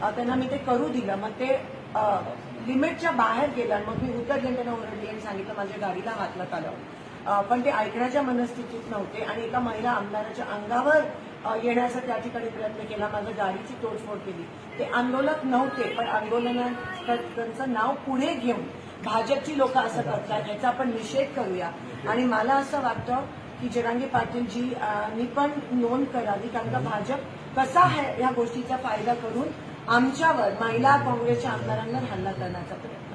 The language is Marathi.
त्यांना मी ते करू दिलं. मग ते लिमिटच्या बाहेर गेलं मग मी उतरले त्यांना ओरडली आणि सांगितलं माझ्या गाडीला हात आलं. पण ते ऐकण्याच्या मनस्थितीत नव्हते आणि एका महिला आमदाराच्या अंगावर येण्याचा त्या ठिकाणी प्रयत्न केला. माझ्या गाडीची तोडफोड केली. ते आंदोलक नव्हते पण आंदोलनाचं त्यांचं नाव पुढे घेऊन भाजपची लोक असं करतात याचा आपण निषेध करूया. आणि मला असं वाटतं की जनांगी पाटीलजी नी पण नोंद करावी कारण का भाजप कसा आहे या गोष्टीचा फायदा करून आमच्यावर महिला काँग्रेसच्या आमदारांवर हल्ला करण्याचा प्रयत्न.